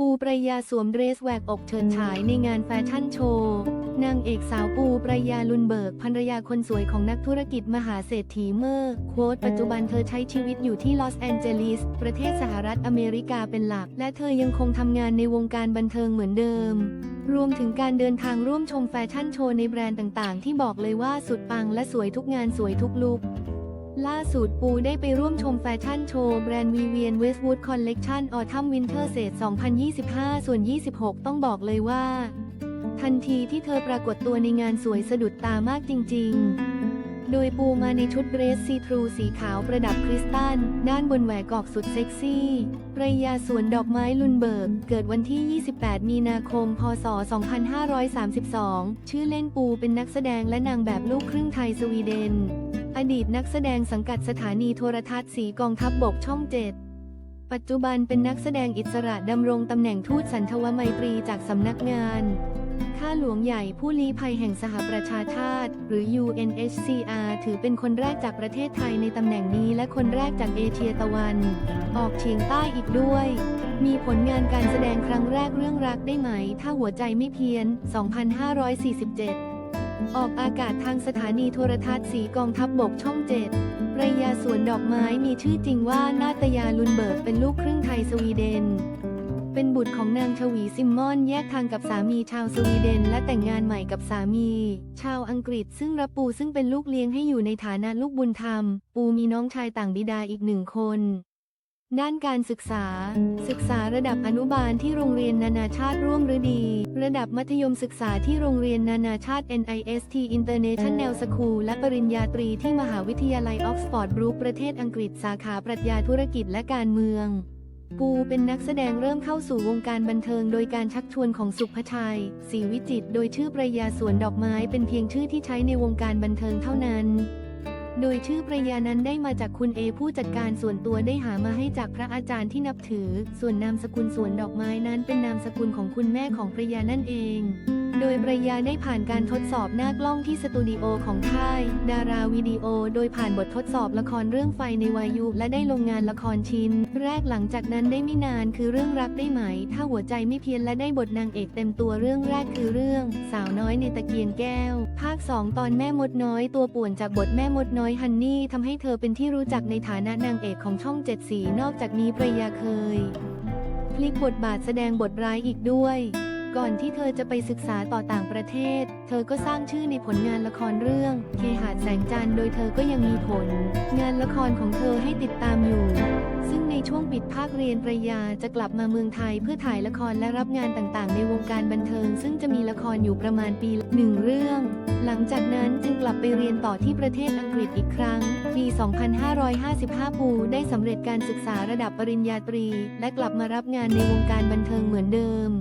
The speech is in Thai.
ปูปรายาสวมเดรสแหวกอกเฉิดฉายในงานแฟชั่นโชว์ นางเอกสาวปูปรายาลุนเบิร์กภรรยาคนสวยของนักธุรกิจมหาเศรษฐีเมอร์โค้ดปัจจุบันเธอใช้ชีวิตอยู่ที่ลอสแอนเจลิส ประเทศสหรัฐอเมริกาเป็นหลัก และเธอยังคงทำงานในวงการบันเทิงเหมือนเดิม รวมถึงการเดินทางร่วมชมแฟชั่นโชว์ในแบรนด์ต่างๆ ที่บอกเลยว่าสุดปังและสวยทุกงานสวยทุกลุค ล่าสุดปูได้ไปร่วมชมแฟชั่นโชว์แบรนด์วีเวียนเวสต์วูดคอลเลกชันออทัมวินเทอร์เซต2025 ส่วน 26 ต้องบอกเลยว่า ทันทีที่เธอปรากฏตัวในงานสวยสะดุดตามากจริง ๆ โดยปูมาในชุดเดรสซีทรูสีขาวประดับคริสตัล ด้านบนแหวกกอกสุดเซ็กซี่ปรายาสวนดอกไม้ลุนเบิร์ก เกิดวันที่ 28 มีนาคม พศ 2532 ชื่อเล่นปูเป็นนักแสดงและนางแบบลูกครึ่งไทยสวีเดน อดีตนักแสดงสังกัดสถานีโทรทัศน์สีกองทัพบบกช่องเจ็ดปัจจุบันเป็นนักแสดงอิสระดำรงตำแหน่งทูตสันทวไมตรีจากสำนักงาน ข้าหลวงใหญ่ผู้ลี้ภัยแห่งสหประชาชาติ หรือ UNHCR ถือเป็นคนแรกจากประเทศไทยในตำแหน่งนี้และคนแรกจากเอเชียตะวัน ออกเฉียงใต้อีกด้วย มีผลงานการแสดงครั้งแรกเรื่องรักได้ไหม ถ้าหัวใจไม่เพี้ยน 2547 ออกอากาศทางสถานีโทรทัศน์สีกองทัพบบกช่องเจ็ดปรายาสวนดอกไม้มีชื่อจริงว่านาตยาลุนเบิร์กเป็นลูกครึ่งไทยสวีเดน เป็นบุตรของนางชวีซิมมอนแยกทางกับสามีชาวสวีเดน และแต่งงานใหม่กับสามี ชาวอังกฤษซึ่งรับปูซึ่งเป็นลูกเลี้ยงให้อยู่ในฐานะลูกบุญธรรม ปูมีน้องชายต่างบิดาอีกหนึ่งคน ด้านการศึกษา ศึกษาระดับอนุบาลที่โรงเรียนนานาชาติร่วมฤดี ระดับมัธยมศึกษาที่โรงเรียนนานาชาติ NIST International School และปริญญาตรีที่มหาวิทยาลัยออกซฟอร์ดบรูคประเทศอังกฤษสาขาปรัชญาธุรกิจและการเมือง ปูเป็นนักแสดงเริ่มเข้าสู่วงการบันเทิงโดยการชักชวนของสุภชัยศรีวิจิต โดยชื่อประยาสวนดอกไม้เป็นเพียงชื่อที่ใช้ในวงการบันเทิงเท่านั้น โดยชื่อประยานั้นได้มาจากคุณเอผู้จัดการส่วนตัวได้หามาให้จากพระอาจารย์ที่นับถือ ส่วนนามสกุลสวนดอกไม้นั้นเป็นนามสกุลของคุณแม่ของประยานั่นเอง โดยปรยาได้ผ่านการทดสอบหน้ากล้องที่สตูดิโอของค่าย ดาราวิดีโอ โดยผ่านบททดสอบละครเรื่องไฟในวายุ และได้ลงงานละครชิ้น แรกหลังจากนั้นได้ไม่นานคือเรื่องรักได้ไหม ถ้าหัวใจไม่เพี้ยนและได้บทนางเอกเต็มตัวเรื่องแรกคือเรื่อง สาวน้อยในตะเกียงแก้ว ภาค 2 ตอนแม่มดน้อยตัวป่วนจากบทแม่มดน้อยฮันนี่ทำให้เธอเป็นที่รู้จักในฐานะนางเอกของช่องเจ็ดสีนอกจากนี้ปรยาเคยพลิกบทบาทแสดงบทร้ายอีกด้วย ก่อนที่เธอจะไปศึกษาต่อต่างประเทศ เธอก็สร้างชื่อในผลงานละครเรื่อง เคหาดแสงจันทร์โดยเธอก็ยังมีผล งานละครของเธอให้ติดตามอยู่ ซึ่งในช่วงปิดภาคเรียนปริญญาจะกลับมาเมืองไทยเพื่อถ่ายละครและรับงานต่างๆ ในวงการบันเทิง ซึ่งจะมีละครอยู่ประมาณปีหนึ่งเรื่อง หลังจากนั้นจึงกลับไปเรียนต่อที่ประเทศอังกฤษอีกครั้ง ปี 2555 ปูได้สำเร็จการศึกษาระดับปริญญาตรี และกลับมารับงานในวงการบันเทิงเหมือนเดิม